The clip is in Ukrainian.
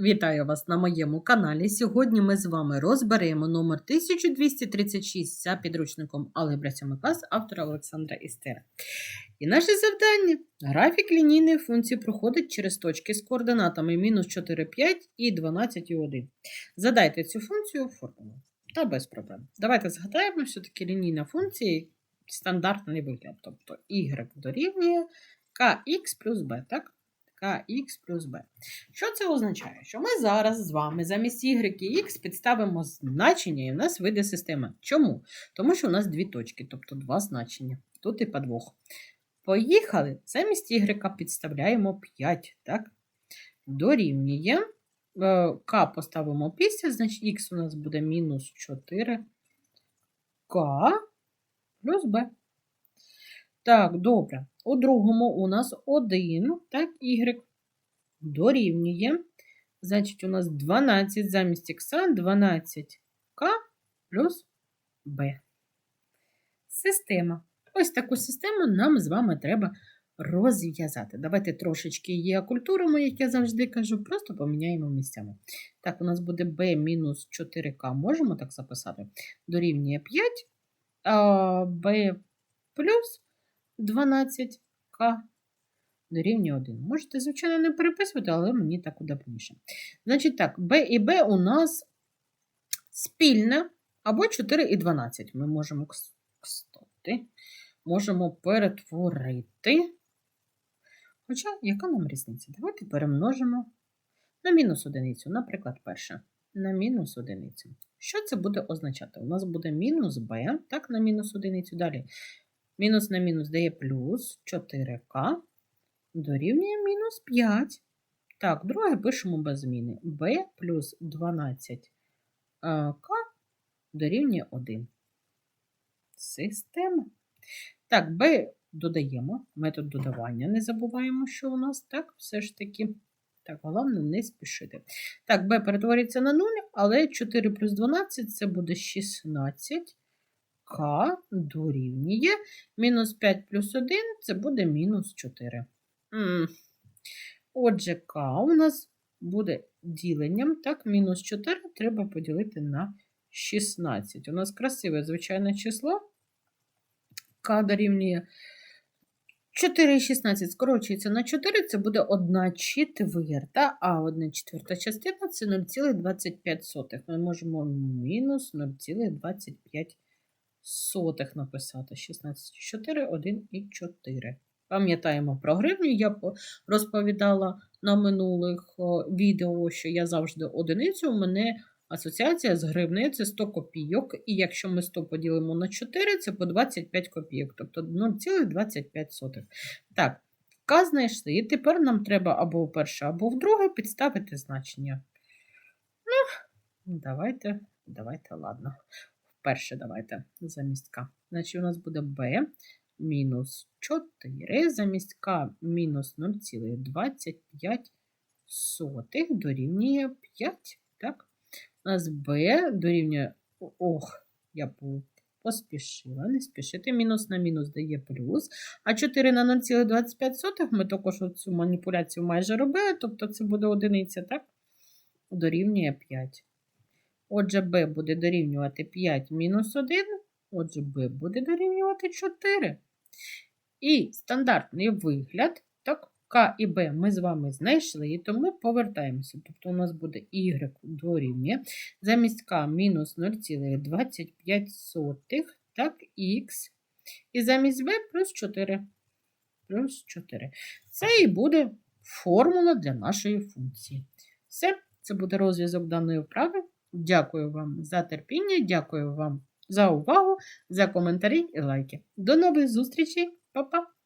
Вітаю вас на моєму каналі. Сьогодні ми з вами розберемо номер 1236 за підручником Алгебра 7 клас автора Олександра Істера. І наше завдання: графік лінійної функції проходить через точки з координатами мінус 4, 5 і 12 і 1. Задайте цю функцію у формулу. Та без проблем. Давайте згадаємо, що таке лінійна функція стандартний вигляд. Тобто y дорівнює kx плюс b, так? Kx плюс b. Що це означає? Що ми зараз з вами замість y і x підставимо значення, і в нас вийде система. Чому? Тому що у нас дві точки, тобто два значення. Тут і подвох. Поїхали. Замість y підставляємо 5, так? Дорівнює. Е, К поставимо після, значить х у нас буде мінус 4 К плюс b. Так, добре. У другому у нас 1, так, y дорівнює. Значить, у нас 12 замість х, 12к плюс b. Система. Ось таку систему нам з вами треба розв'язати. Давайте трошечки її окультуримо, як я завжди кажу, просто поміняємо місцями. Так, у нас буде b мінус 4к, можемо так записати? Дорівнює 5, а b плюс 12к дорівнює 1. Можете, звичайно, не переписувати, але мені так удобніше. Значить так, b і b у нас спільне або 4 і 12. Ми можемо кстати, можемо перетворити. Хоча, яка нам різниця? Давайте перемножимо на мінус одиницю, наприклад, перше. На мінус одиницю. Що це буде означати? У нас буде мінус b, так, на мінус одиницю. Далі Мінус на мінус дає плюс 4К дорівнює мінус 5. Так, друге пишемо без зміни. b плюс 12К дорівнює 1. Система. Так, b додаємо. Метод додавання. Не забуваємо, що у нас так, все ж таки. Так, головне не спішити. Так, b перетвориться на 0, але 4 плюс 12 це буде 16 k дорівнює мінус 5 плюс 1 це буде мінус 4. Отже, k у нас буде діленням. Так, мінус 4 треба поділити на 16. У нас красиве звичайне число. К дорівнює 4 і 16 скорочується на 4, це буде 1 четверта, а 1 четверта частина це 0,25. Ми можемо мінус 0,25 сотих написати. 16, 4, 1 і 4. Пам'ятаємо про гривню. Я розповідала на минулих відео, що я завжди одиницю. У мене асоціація з гривнею це 100 копійок. І якщо ми 100 поділимо на 4, це по 25 копійок, тобто 0,25. Так, К знайшли. І тепер нам треба або в перше, або в друге підставити значення. Ну, давайте, давайте, ладно. Перше давайте замість К. Значить, у нас буде b мінус 4 замість К мінус 0,25 дорівнює 5. Так? У нас b дорівнює. Ох, я поспішила, не спішити. Мінус на мінус дає плюс. А 4 на 0,25 ми також цю маніпуляцію майже робили, тобто це буде одиниця, так? Дорівнює 5. Отже, b буде дорівнювати 5 мінус 1, отже, b буде дорівнювати 4. І стандартний вигляд, так, К і Б ми з вами знайшли, і тому повертаємося. Тобто у нас буде y дорівнює замість К мінус 0,25, так, х. І замість b плюс 4. Плюс 4. Це і буде формула для нашої функції. Все, це буде розв'язок даної вправи. Дякую вам за терпіння, дякую вам за увагу, за коментарі і лайки. До нових зустрічей, Па-па!